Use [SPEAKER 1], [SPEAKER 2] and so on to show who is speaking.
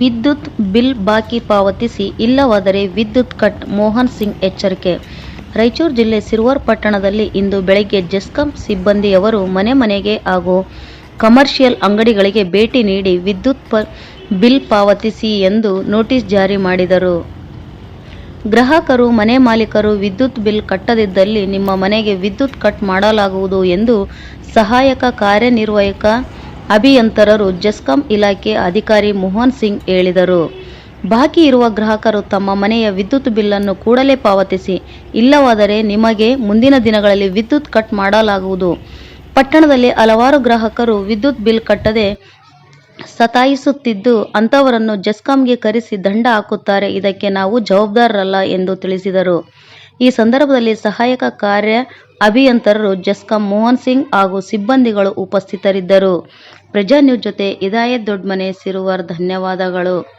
[SPEAKER 1] ವಿದ್ಯುತ್ ಬಿಲ್ ಬಾಕಿ ಪಾವತಿಸಿ, ಇಲ್ಲವಾದರೆ ವಿದ್ಯುತ್ ಕಟ್, ಮೋಹನ್ ಸಿಂಗ್ ಎಚ್ಚರಿಕೆ. ರಾಯಚೂರು ಜಿಲ್ಲೆ ಸಿರ್ವಾರ್ ಪಟ್ಟಣದಲ್ಲಿ ಇಂದು ಬೆಳಗ್ಗೆ ಜೆಸ್ಕಾಂ ಸಿಬ್ಬಂದಿಯವರು ಮನೆ ಮನೆಗೆ ಹಾಗೂ ಕಮರ್ಷಿಯಲ್ ಅಂಗಡಿಗಳಿಗೆ ಭೇಟಿ ನೀಡಿ ವಿದ್ಯುತ್ ಬಿಲ್ ಪಾವತಿಸಿ ಎಂದು ನೋಟಿಸ್ ಜಾರಿ ಮಾಡಿದರು. ಗ್ರಾಹಕರು, ಮನೆ ಮಾಲೀಕರು ವಿದ್ಯುತ್ ಬಿಲ್ ಕಟ್ಟದಿದ್ದಲ್ಲಿ ನಿಮ್ಮ ಮನೆಗೆ ವಿದ್ಯುತ್ ಕಟ್ ಮಾಡಲಾಗುವುದು ಎಂದು ಸಹಾಯಕ ಕಾರ್ಯನಿರ್ವಾಹಕ ಅಭಿಯಂತರರು ಜೆಸ್ಕಾಂ ಇಲಾಖೆ ಅಧಿಕಾರಿ ಮೋಹನ್ ಸಿಂಗ್ ಹೇಳಿದರು. ಬಾಕಿ ಇರುವ ಗ್ರಾಹಕರು ತಮ್ಮ ಮನೆಯ ವಿದ್ಯುತ್ ಬಿಲ್ಲನ್ನು ಕೂಡಲೇ ಪಾವತಿಸಿ, ಇಲ್ಲವಾದರೆ ನಿಮಗೆ ಮುಂದಿನ ದಿನಗಳಲ್ಲಿ ವಿದ್ಯುತ್ ಕಟ್ ಮಾಡಲಾಗುವುದು. ಪಟ್ಟಣದಲ್ಲಿ ಹಲವಾರು ಗ್ರಾಹಕರು ವಿದ್ಯುತ್ ಬಿಲ್ ಕಟ್ಟದೆ ಸತಾಯಿಸುತ್ತಿದ್ದು, ಅಂಥವರನ್ನು ಜೆಸ್ಕಾಂಗೆ ಕರೆಸಿ ದಂಡ ಹಾಕುತ್ತಾರೆ, ಇದಕ್ಕೆ ನಾವು ಜವಾಬ್ದಾರರಲ್ಲ ಎಂದು ತಿಳಿಸಿದರು. ಈ ಸಂದರ್ಭದಲ್ಲಿ ಸಹಾಯಕ ಕಾರ್ಯ ಅಭಿಯಂತರರು ಜಸ್ಕಂ ಮೋಹನ್ ಸಿಂಗ್ ಹಾಗೂ ಸಿಬ್ಬಂದಿಗಳು ಉಪಸ್ಥಿತರಿದ್ದರು. ಪ್ರಜಾ ನ್ಯೂಸ್ ಜೊತೆ ಇದಾಯತ್ ದೊಡ್ಮನೆ ಸಿರುವರ್ ಧನ್ಯವಾದಗಳು.